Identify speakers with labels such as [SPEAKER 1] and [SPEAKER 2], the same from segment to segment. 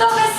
[SPEAKER 1] ¡Tómese!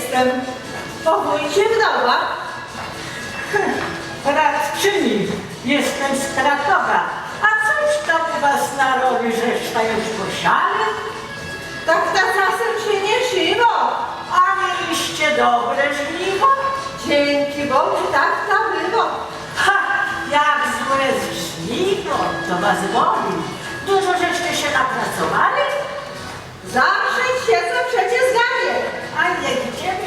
[SPEAKER 1] Jestem. Powójcie wdowa. Radczyni. Jestem z Krakowa. A cóż to u was narobi, żeście już posiali? Tak na czasem się nie siwo. A mieliście dobre żniwo? Dzięki Bogu tak to było. Ha! Jak złe żniwo, to was boli. Dużo żeście się napracowali? Zawsze siedzę przecież zgadzie, a nie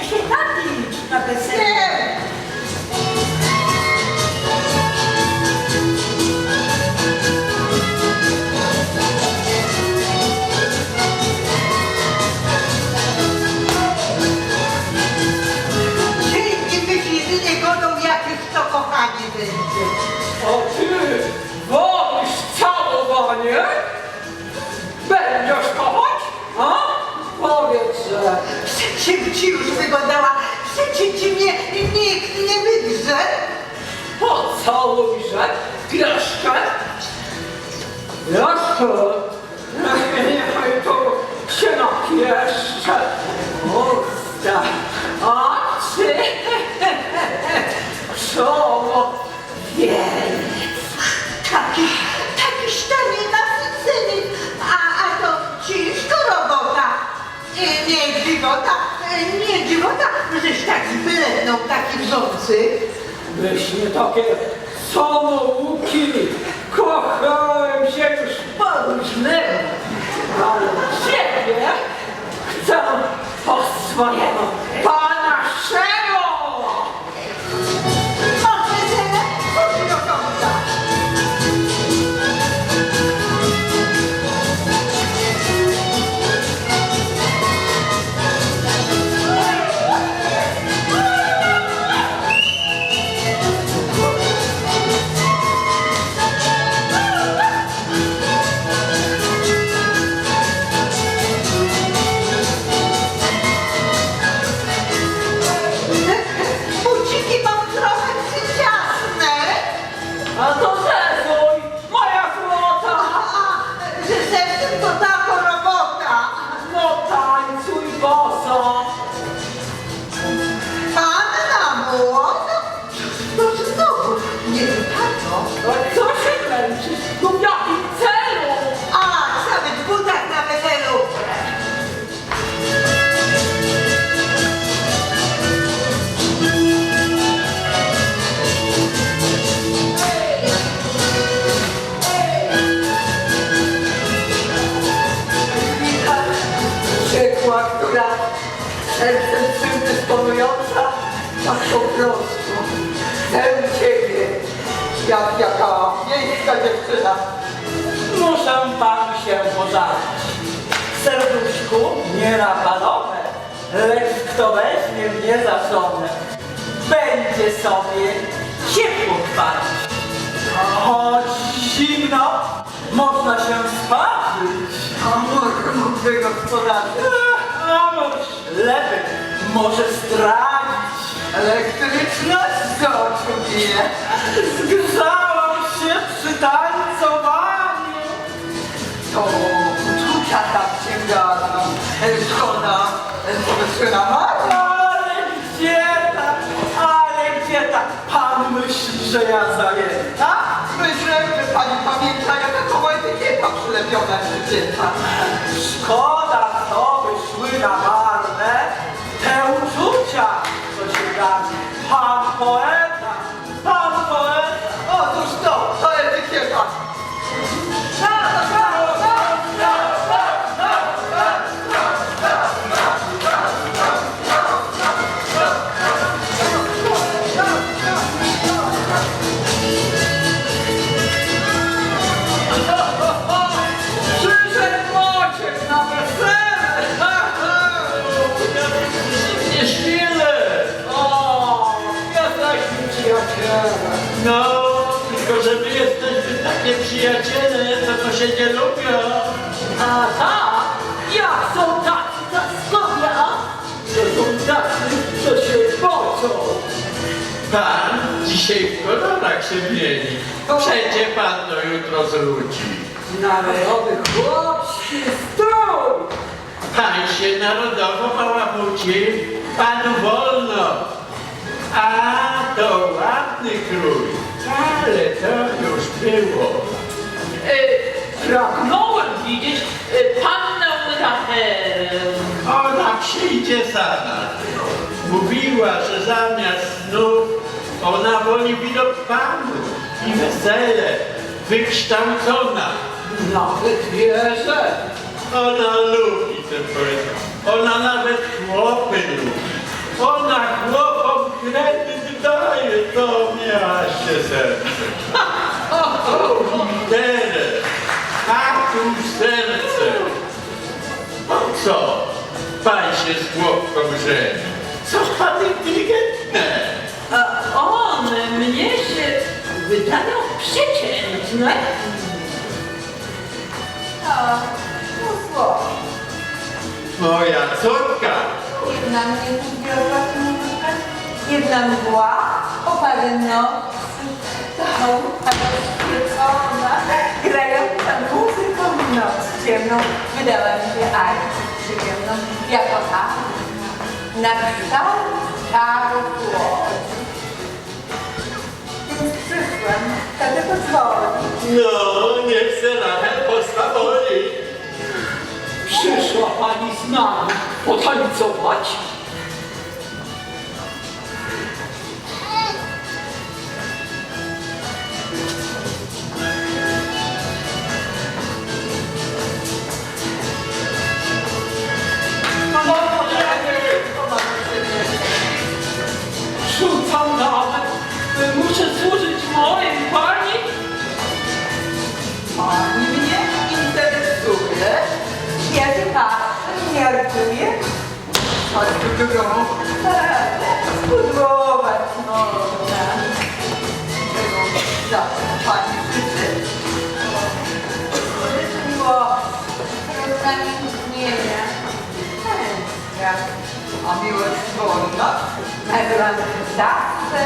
[SPEAKER 1] idziemy się napić na
[SPEAKER 2] nikt nie wydrze.
[SPEAKER 3] Pocałujże greszkę? Jeszcze? Niechaj to się napieszcze. Usta, oczy, czoło, wielec.
[SPEAKER 2] Taki, taki sztanie nasycony. A, a to ciężko robota. E, Nie dziwota, e, nie dziwota, żeś taki bledną, taki wrzący.
[SPEAKER 3] Nie takie samouki, kochałem się już po różnemu, ale ciebie chcę po swojemu zdradzić.
[SPEAKER 2] Elektryczność z oczu.
[SPEAKER 3] Zgrzałam się przy tańcowaniu.
[SPEAKER 2] To uczucia tak sięgają. Szkoda, że na marne.
[SPEAKER 3] Ale gdzie ale gdzie? Pan myśli, że ja zajęta?
[SPEAKER 2] Myślę, że pani pamięta, jaka koła etykieta przylepiona się dziecka.
[SPEAKER 3] Szkoda,
[SPEAKER 4] takie przyjaciele, to to się nie lubią.
[SPEAKER 3] A tak, jak są tacy zaskowie, a? To są tacy, co się pocą.
[SPEAKER 4] Pan dzisiaj w kolorach się mieni. Przejdzie pan do jutro z ludzi.
[SPEAKER 3] Narodowy chłopski strój.
[SPEAKER 4] Pan się narodowo bałamuci, panu wolno. A to ładny krój, ale to już było.
[SPEAKER 1] E, pragnąłem widzieć e, pannę Racherę.
[SPEAKER 4] Ona przyjdzie sama. Mówiła, że zamiast snów ona woli widok panu i wesele, wykształcona.
[SPEAKER 3] Nawet wierzę.
[SPEAKER 4] Ona lubi ten poeta. Ona nawet chłopy lubi. Ona chłopom kredyt daje, to miała się serce. Interes, taką serce. Co, pan się z chłopką żeni? Co pan inteligentne?
[SPEAKER 1] A on mnie się wydawał przeciętny.
[SPEAKER 5] A, no słowo.
[SPEAKER 4] Moja córka.
[SPEAKER 5] Jedna mnie zbiorła kniżka, jedna mgła, oparno, ta rozświecona, grająca muzyką w noc ciemną, wydała mi się ani przyjemną, jako Anna, na kształt czarów łodzi. Więc przyszłam, dlatego dzwoni.
[SPEAKER 4] No, niech se Rachel postawoli.
[SPEAKER 3] Przyszła pani z nami potańcować.
[SPEAKER 5] Chodź tu drugą. Spudłować można. Tego za pani życzy. Miłość, rozpamiętnienia. Męska. A miłość wolna. Nagrana zawsze.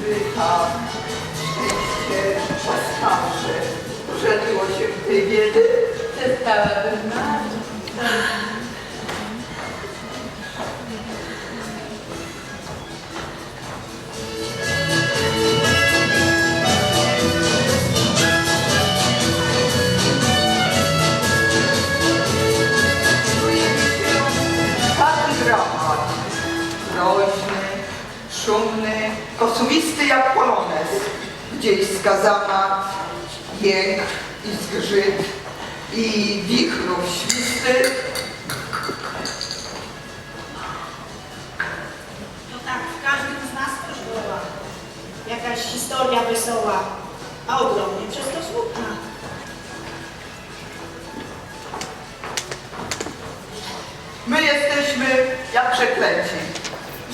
[SPEAKER 5] Wycha. Szczęście łaskawsze. Urzędziło się w tej wiedzy. Przestałabym marzyć. Kosumisty jak polonez. Gdzieś skazana, jęk i zgrzyt i wichrów świsty.
[SPEAKER 6] No tak, w każdym z nas coś była. Jakaś historia wesoła, a ogromnie przez to smutna.
[SPEAKER 5] My jesteśmy jak przeklęci,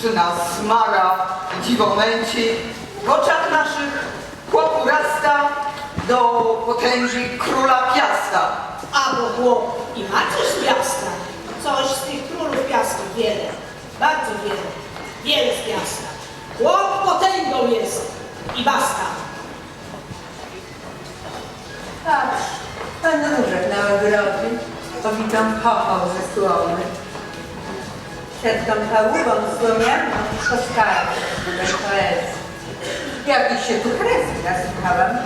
[SPEAKER 5] że nas smara i dziwo męci. W oczach naszych chłop urasta do potęgi króla piasta.
[SPEAKER 6] A bo chłop i macierz z piasta. Coś z tych królów piastu wiele, bardzo wiele, wiele z piasta. Chłop potęgą jest i basta.
[SPEAKER 5] Patrz, pan różek na ogrodzie, powitam chochą ze słomy. Przed tą pałubą słomianą poskarżę bez poezji. Jakiś się tu herezji nasłuchałam.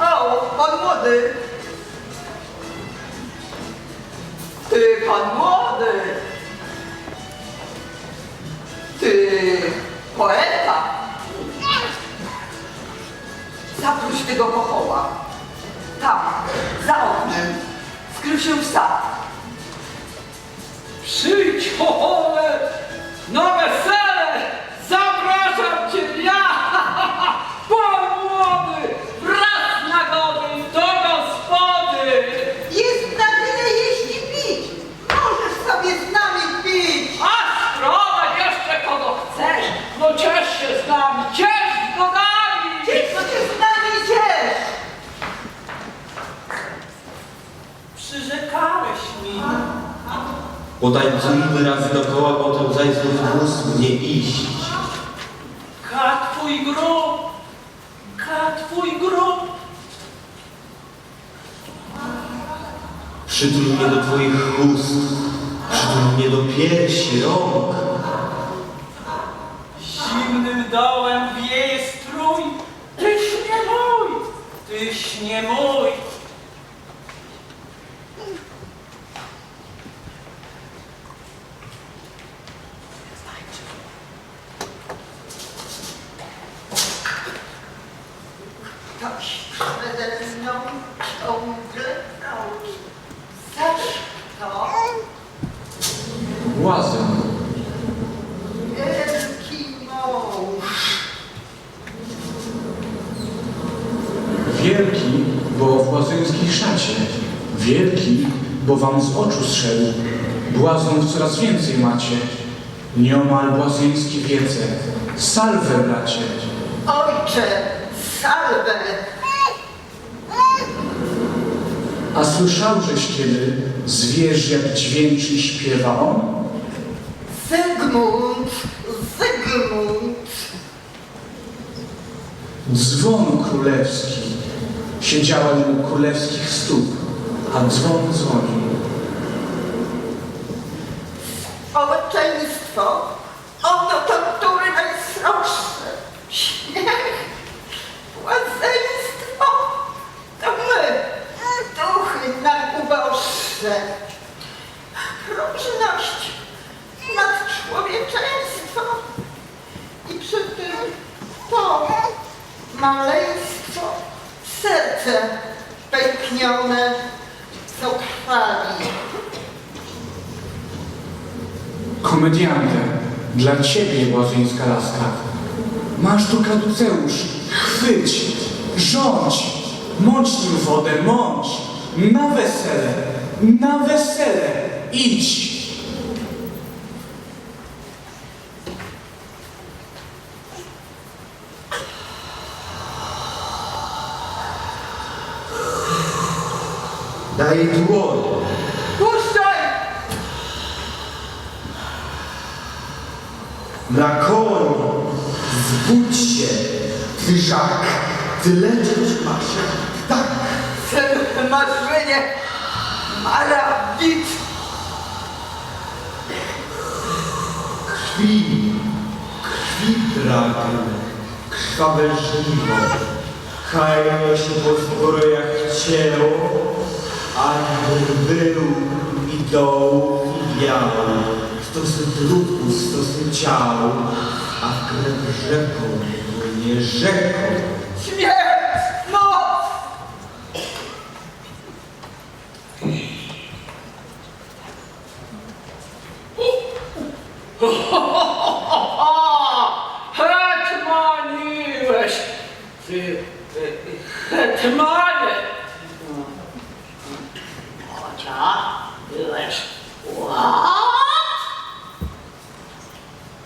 [SPEAKER 5] O, pan młody! Ty, pan młody! Ty, poeta! Zapróć tego kochoła. Tam, za oknem, skrył się w sad.
[SPEAKER 3] Przyjdź, chochole, na wesele! Zapraszam cię ja! Pan młody, wraz na gody do gospody!
[SPEAKER 5] Jest na tyle jeśli pić. Możesz sobie z nami pić.
[SPEAKER 3] A sprowadź jeszcze kogo chcesz! No ciesz się z nami, ciesz z
[SPEAKER 7] Potańcujmy razy dokoła, potem zaś znów wóz mnie iść.
[SPEAKER 3] Ka twój grób, ka twój grób.
[SPEAKER 7] Przytul mnie do twoich ust, przytul mnie do piersi, rąk.
[SPEAKER 3] Zimnym dołem wieje strój. Tyś nie mój, tyś nie mój.
[SPEAKER 8] Błazen.
[SPEAKER 9] wielki mąż.
[SPEAKER 8] Wielki, bo w błazeńskiej szacie. Wielki, bo wam z oczu zszedł. Błaznów coraz więcej macie. Nieomal błazeńskie wiece. Salwę, bracie.
[SPEAKER 9] Ojcze, salwę.
[SPEAKER 8] A słyszałżeś kiedy zwierz jak dźwięczy śpiewa on?
[SPEAKER 9] Zygmunt, Zygmunt.
[SPEAKER 8] Dzwon królewski. Siedziałem u królewskich stóp, a dzwon dzwonił. Dla ciebie, błazeńska laska. Masz tu kaduceusz, chwyć, rządź, mącz nim wodę, mącz, na wesele, na wesele, idź.
[SPEAKER 7] Daj dłoń. Na koń! Zbudź się! Ty żak! Ty lecieć masz! Tak!
[SPEAKER 9] Sen marzenie, malawit,
[SPEAKER 7] Krwi! Krwi pragnę! Krwawe żniwo! Haja się po zbrojach cięło, Aniel był i dołów i biał, stosy trupów, stosy ciał, a krew rzeką, nie rzeką.
[SPEAKER 9] śmierć, moc!
[SPEAKER 1] Hetmaniłeś! Ty, ty, hetmanie! Chociaż byłeś what?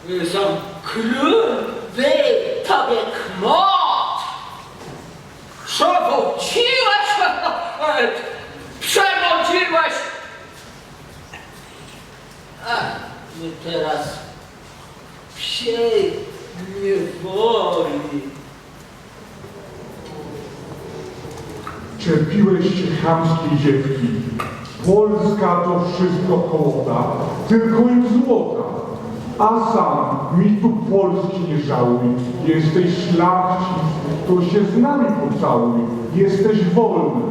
[SPEAKER 1] Są król, wy tobie kmot! Przewróciłeś! Przewróciłeś! A my teraz psiej niewoli.
[SPEAKER 10] Cierpiłeś chamskiej dziewki. Polska to wszystko hołota, tylko im złota. A sam mi tu Polski nie żałuj. Jesteś szlachcic, to się z nami pocałuj. Jesteś wolny.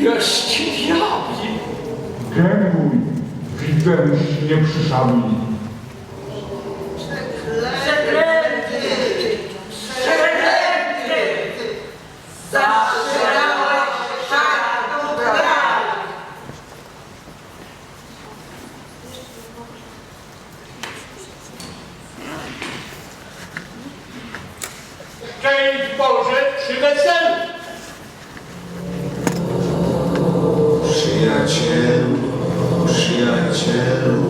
[SPEAKER 1] Bierzcie diabli!
[SPEAKER 10] Gębuj, widzę nie przyszami.
[SPEAKER 4] Weselu!
[SPEAKER 7] Przyjacielu, przyjacielu,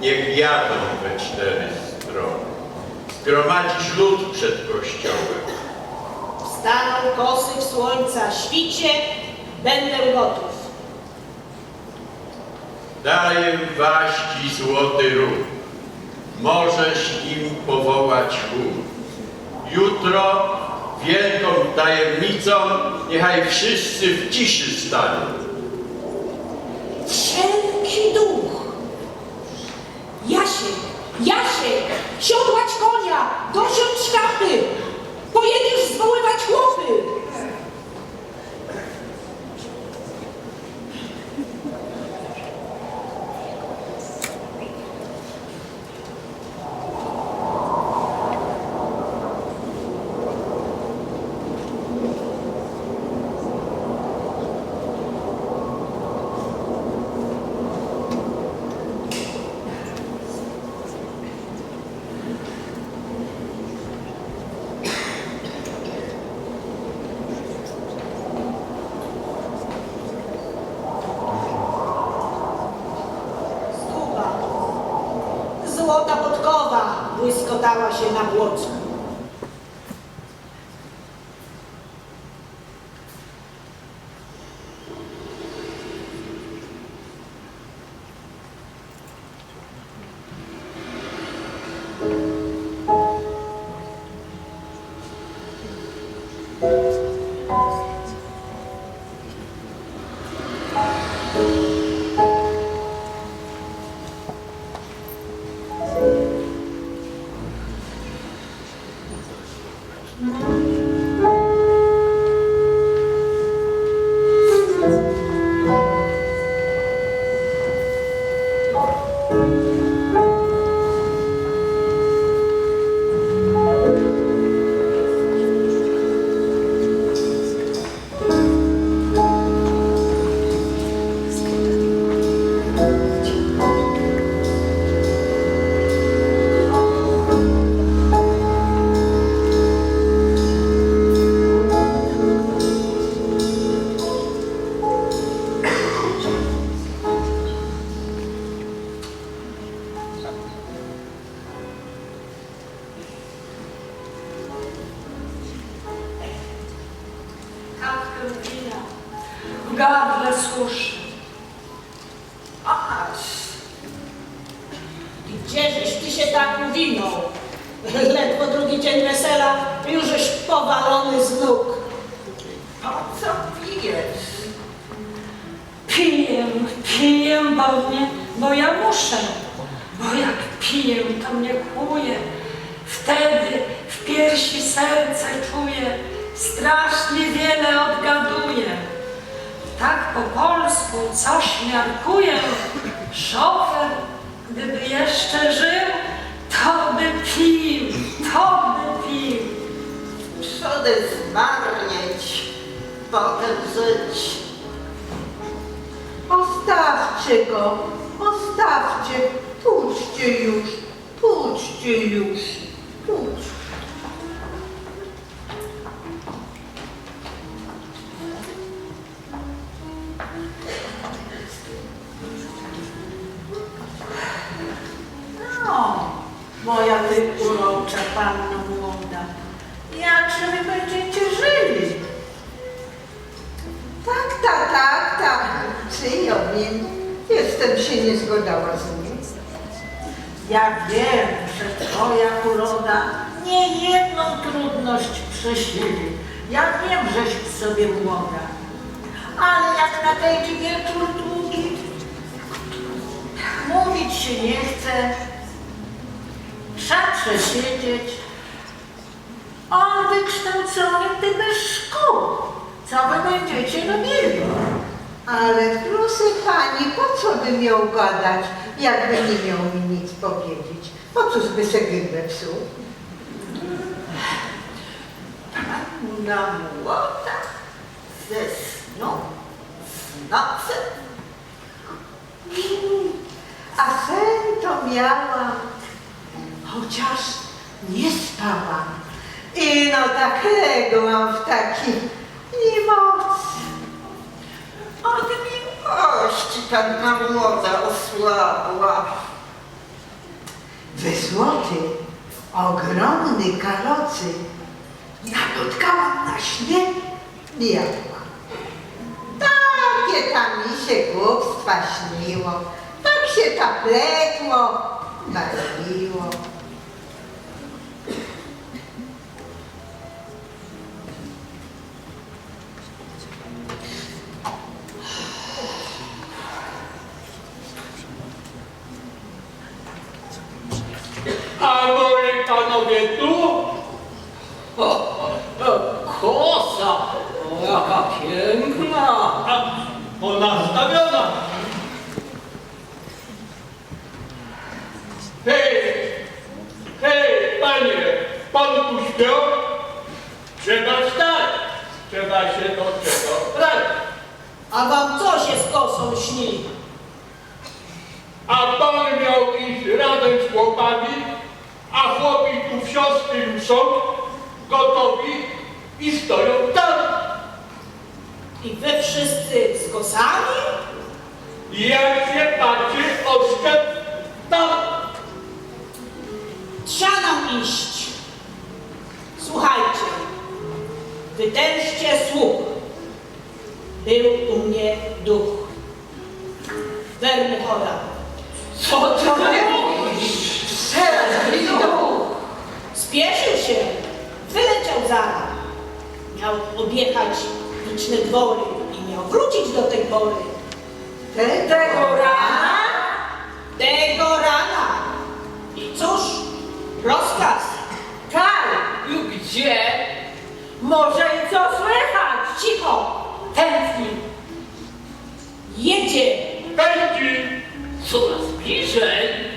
[SPEAKER 4] niech jadą we cztery strony. Zgromadzisz lud przed kościołem.
[SPEAKER 6] Wstaną kosy w słońca świcie, będę gotów.
[SPEAKER 4] Daję waści złoty róg. Możesz im powołać chór. Jutro wielką tajemnicą niechaj wszyscy w ciszy staną.
[SPEAKER 6] Wszelki duch. Jasiek, siodłać konia, dosiądź szkapy, pojedziesz zwoływać chłopy. Błyskotała się na błocku.
[SPEAKER 11] Gardle suszy. Aż
[SPEAKER 6] gdzieżeś ty się tak uwinął? Ledwo drugi dzień wesela, już żeś powalony z nóg.
[SPEAKER 11] po co pijesz? Piję, piję, bo, mnie, bo ja muszę. Bo jak piję, to mnie kłuje. Wtedy w piersi serce czuję, strasznie wiele odgaduję. Tak po polsku coś miarkuję. Szofer, gdyby jeszcze żył, to by pił, to by pił.
[SPEAKER 9] Przody zmarnieć, potem żyć. Ostawcie go, ostawcie.
[SPEAKER 2] Pójdźcie już, pójdźcie już,
[SPEAKER 1] Co wy będziecie robili?
[SPEAKER 2] Ale proszę pani, po co by miał gadać, jakby nie miał mi nic powiedzieć? Po cóż by se gębę psuł?
[SPEAKER 1] Na młota ze snu, z nocy.
[SPEAKER 2] A sen to miałam, chociaż nie spałam. I no tak ległam w takiej niemocy. Od miłości panna młoda osłabła. We złoty, ogromny kalocy napotkałam na śnie diabła. Takie tam mi się głupstwa śniło, tak się tapletło, bawiło.
[SPEAKER 12] I
[SPEAKER 6] wy wszyscy z kosami?
[SPEAKER 12] Jak się patrzy, oszczep tam.
[SPEAKER 6] Trzeba nam iść. Słuchajcie, wytężcie słuch. Był u mnie duch. Werny chora.
[SPEAKER 3] Co to mówisz?
[SPEAKER 6] Spieszył się, wyleciał zara. Miał objechać liczne dwory i miał wrócić do tej pory.
[SPEAKER 2] Tego rana?
[SPEAKER 6] Tego rana. I cóż, rozkaz.
[SPEAKER 3] I Gdzie?
[SPEAKER 1] może i co słychać?
[SPEAKER 6] Cicho,
[SPEAKER 1] Tętni.
[SPEAKER 6] jedzie.
[SPEAKER 12] Pędzi,
[SPEAKER 3] Coraz bliżej.